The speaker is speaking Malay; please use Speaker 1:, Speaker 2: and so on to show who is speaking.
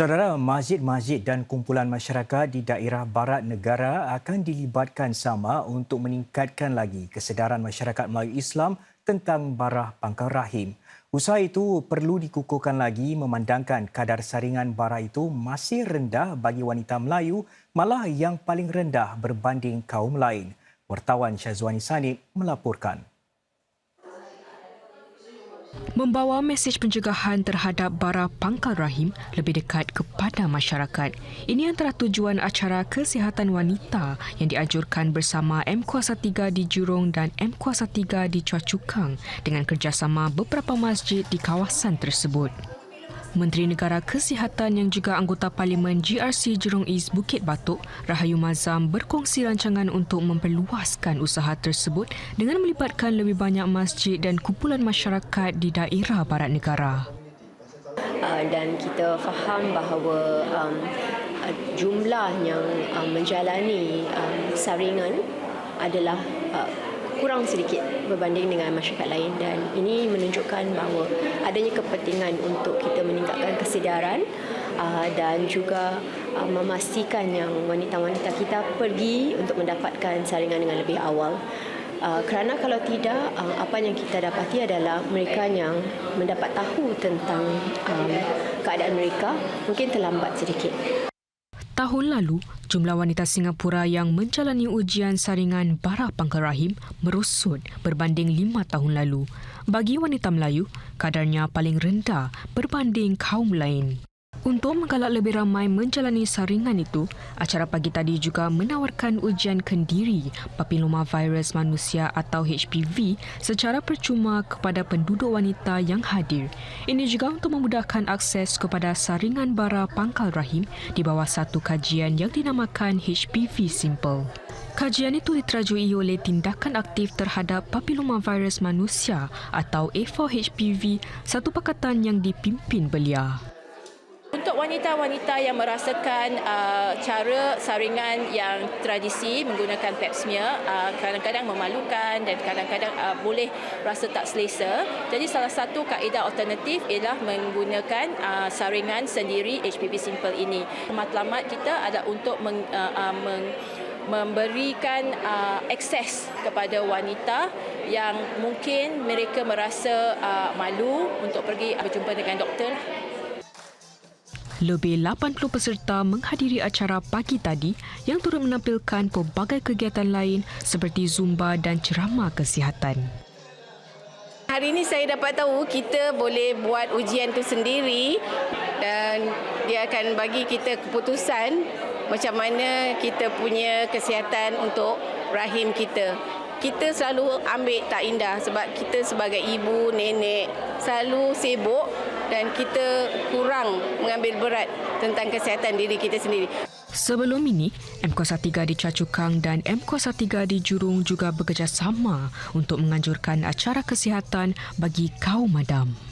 Speaker 1: Saudara, masjid-masjid dan kumpulan masyarakat di daerah barat negara akan dilibatkan sama untuk meningkatkan lagi kesedaran masyarakat Melayu Islam tentang barah pangkal rahim. Usaha itu perlu dikukuhkan lagi memandangkan kadar saringan barah itu masih rendah bagi wanita Melayu, malah yang paling rendah berbanding kaum lain. Wartawan Syazwani Sanid melaporkan.
Speaker 2: Membawa mesej pencegahan terhadap bara pangkal rahim lebih dekat kepada masyarakat. Ini antara tujuan acara kesihatan wanita yang dianjurkan bersama M Kuasa 3 di Jurong dan M Kuasa 3 di Chua Chu Kang dengan kerjasama beberapa masjid di kawasan tersebut. Menteri Negara Kesihatan yang juga anggota Parlimen GRC Jurong East Bukit Batok, Rahayu Mazam berkongsi rancangan untuk memperluaskan usaha tersebut dengan melibatkan lebih banyak masjid dan kumpulan masyarakat di daerah barat negara.
Speaker 3: Uh, dan kita faham bahawa um, uh, jumlah yang um, menjalani um, saringan adalah uh, kurang sedikit berbanding dengan masyarakat lain dan ini menunjukkan bahawa adanya kepentingan untuk kita meningkatkan kesedaran uh, dan juga uh, memastikan yang wanita-wanita kita pergi untuk mendapatkan saringan dengan lebih awal. Uh, kerana kalau tidak, uh, apa yang kita dapati adalah mereka yang mendapat tahu tentang um, keadaan mereka mungkin terlambat sedikit.
Speaker 2: Tahun lalu, jumlah wanita Singapura yang menjalani ujian saringan bara pangkal rahim merosot berbanding lima tahun lalu. Bagi wanita Melayu, kadarnya paling rendah berbanding kaum lain. Untuk menggalak lebih ramai menjalani saringan itu, acara pagi tadi juga menawarkan ujian kendiri papiloma virus manusia atau HPV secara percuma kepada penduduk wanita yang hadir. Ini juga untuk memudahkan akses kepada saringan bara pangkal rahim di bawah satu kajian yang dinamakan HPV Simple. Kajian itu diterajui oleh tindakan aktif terhadap papiloma virus manusia atau A4HPV, satu pakatan yang dipimpin belia.
Speaker 4: Wanita-wanita yang merasakan uh, cara saringan yang tradisi menggunakan pap smear uh, kadang-kadang memalukan dan kadang-kadang uh, boleh rasa tak selesa. Jadi salah satu kaedah alternatif ialah menggunakan uh, saringan sendiri HPV simple ini. Matlamat kita adalah untuk meng, uh, uh, meng, memberikan uh, akses kepada wanita yang mungkin mereka merasa uh, malu untuk pergi berjumpa dengan doktor
Speaker 2: lebih 80 peserta menghadiri acara pagi tadi yang turut menampilkan pelbagai kegiatan lain seperti zumba dan ceramah kesihatan.
Speaker 5: Hari ini saya dapat tahu kita boleh buat ujian tu sendiri dan dia akan bagi kita keputusan macam mana kita punya kesihatan untuk rahim kita. Kita selalu ambil tak indah sebab kita sebagai ibu, nenek selalu sibuk dan kita kurang mengambil berat tentang kesihatan diri kita sendiri.
Speaker 2: Sebelum ini, M Kuasa 3 di Cacukang dan M Kuasa 3 di Jurong juga bekerjasama untuk menganjurkan acara kesihatan bagi kaum madam.